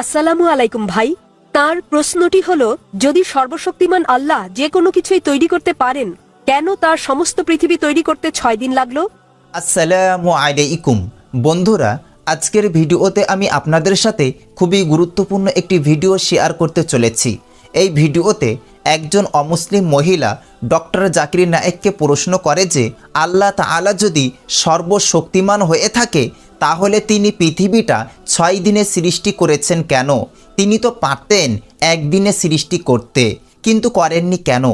আসসালামু আলাইকুম ভাই। তার প্রশ্নটি হল, যদি সর্বশক্তিমান আল্লাহ যে কোনো কিছুই তৈরি করতে পারেন, কেন তার সমস্ত পৃথিবী তৈরি করতে ছয় দিন লাগল? আসসালামু আলাইকুম। বন্ধুরা, আজকের ভিডিওতে আমি আপনাদের সাথে খুবই গুরুত্বপূর্ণ একটি ভিডিও শেয়ার করতে চলেছি। এই ভিডিওতে একজন অমুসলিম মহিলা ডক্টর জাকির নায়েককে প্রশ্ন করে যে, আল্লাহ তাআলা যদি সর্বশক্তিমান হয়ে থাকে, তাহলে তিনি পৃথিবীটা ছয় দিনে সৃষ্টি করেছেন কেন? তিনি তো পারতেন একদিনে সৃষ্টি করতে। কিন্তু করেননি কেন?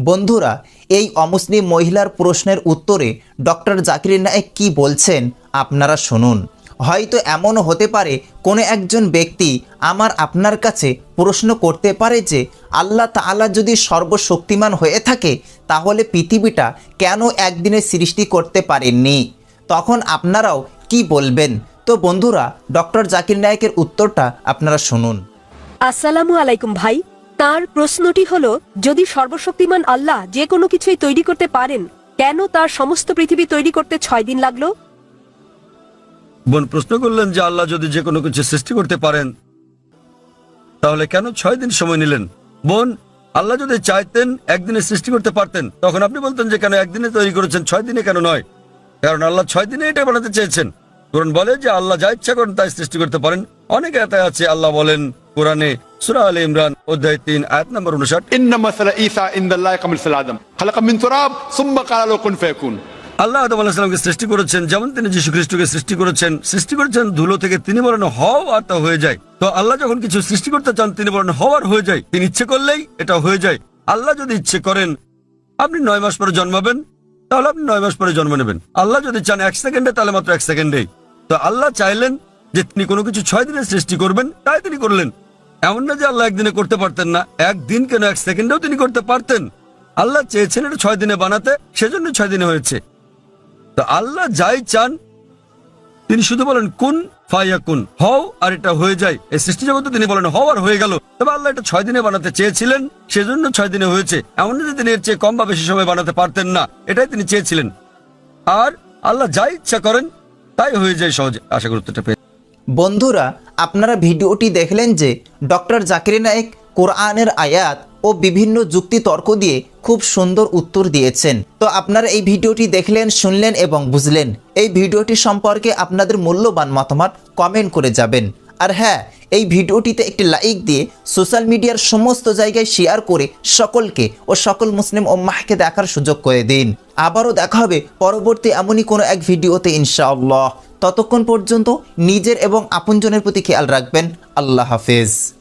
বন্ধুরা, এই অমুসলিম মহিলার প্রশ্নের উত্তরে ডক্টর জাকির নায়েক কি বলছেন আপনারা শুনুন। হয়তো এমনও হতে পারে কোনো একজন ব্যক্তি আমার আপনার কাছে প্রশ্ন করতে পারে যে, আল্লাহ তাআলা যদি সর্বশক্তিমান হয়ে থাকে, তাহলে পৃথিবীটা কেন একদিনে সৃষ্টি করতে পারেননি? তখন আপনারাও কি বলবেন? তো বন্ধুরা ডক্টর জাকির নায়েকের উত্তরটা আপনারা শুনুন। আসসালামু আলাইকুম ভাই। তার প্রশ্নটি হলো যদি সর্বশক্তিমান আল্লাহ যে কোনো কিছুই তৈরি করতে পারেন কেন তার সমস্ত পৃথিবী তৈরি করতে ছয় দিন লাগল? বোন প্রশ্ন করলেন যে আল্লাহ যদি যে কোনো কিছু সৃষ্টি করতে পারেন তাহলে কেন ছয় দিন সময় নিলেন? বোন আল্লাহ যদি চাইতেন একদিনে সৃষ্টি করতে পারতেন তখন আপনি বলতেন যে কেন একদিনে তৈরি করেছেন ছয় দিনে কেন নয়? কারণ আল্লাহ ছয় দিনে এটা বানাতে চেয়েছেন। কোরআন বলে যে আল্লাহ যা ইচ্ছা করেন তাই সৃষ্টি করতে পারেন। অনেক এতে আছে আল্লাহ বলেন কোরআনে সুরা আল ইমরান অধ্যায় তিন আয়াত নম্বর উনষাট। আল্লাহ আদম আলাহিসামকে সৃষ্টি করেছেন যেমন তিনি যীশু খ্রিস্টকে সৃষ্টি করেছেন সৃষ্টি করেছেন ধুলো থেকে তিনি বলেন হও আর তা হয়ে যায়। তো আল্লাহ যখন কিছু সৃষ্টি করতে চান তিনি বলেন হওয়ার হয়ে যায়। তিনি ইচ্ছে করলেই এটা হয়ে যায়। আল্লাহ যদি ইচ্ছে করেন আপনি নয় মাস পরে জন্মাবেন তাহলে আপনি নয় মাস পরে জন্ম নেবেন। আল্লাহ যদি চান এক সেকেন্ডে তাহলে মাত্র এক সেকেন্ডেই। তো আল্লাহ চাইলেন যে তিনি কোনো কিছু ছয় দিনে সৃষ্টি করবেন, তাই তিনি করলেন। এমন না যে আল্লাহ একদিনে করতে পারতেন না, একদিন কেন এক সেকেন্ডেও তিনি করতে পারতেন? আল্লাহ চেয়েছেন এটা ছয় দিনে বানাতে, সেজন্য ছয় দিনে হয়েছে। তো আল্লাহ যাই চান, তিনি শুধু বলেন, কোন ফাইয়া কুন হও আর এটা হয়ে যায়। এই সৃষ্টি জগতে তিনি বলেন, হও আর হয়ে গেল তবে আল্লাহ এটা ছয় দিনে বানাতে চেয়েছিলেন, সেজন্য ছয় দিনে হয়েছে। এমন না যে তিনি এর চেয়ে কম বা বেশি সময় বানাতে পারতেন না, এটাই তিনি চেয়েছিলেন। আর আল্লাহ যাই ইচ্ছা করেন তাই হয়ে যায় সহজে। আশা করি উত্তরটা পেয়ে বন্ধুরা, আপনারা ভিডিওটি দেখলেন যে ডক্টর জাকির নায়েক কোরআনের আয়াত ও বিভিন্ন যুক্তি তর্ক দিয়ে খুব সুন্দর উত্তর দিয়েছেন। তো আপনারা এই ভিডিওটি দেখলেন, শুনলেন এবং বুঝলেন। এই ভিডিওটি সম্পর্কে আপনাদের মূল্যবান মতামত কমেন্ট করে যাবেন। আর হ্যাঁ এই ভিডিওটিতে একটি লাইক দিয়ে সোশ্যাল মিডিয়ার সমস্ত জায়গায় শেয়ার করে সকলকে ও সকল মুসলিম ওম্মাহকে দেখার সুযোগ করে দিন। আবারও দেখা হবে পরবর্তী এমনই কোনো এক ভিডিওতে ইনশাআল্লাহ। ততক্ষণ পর্যন্ত নিজের এবং আপনজনের প্রতি খেয়াল রাখবেন। আল্লাহ হাফেজ।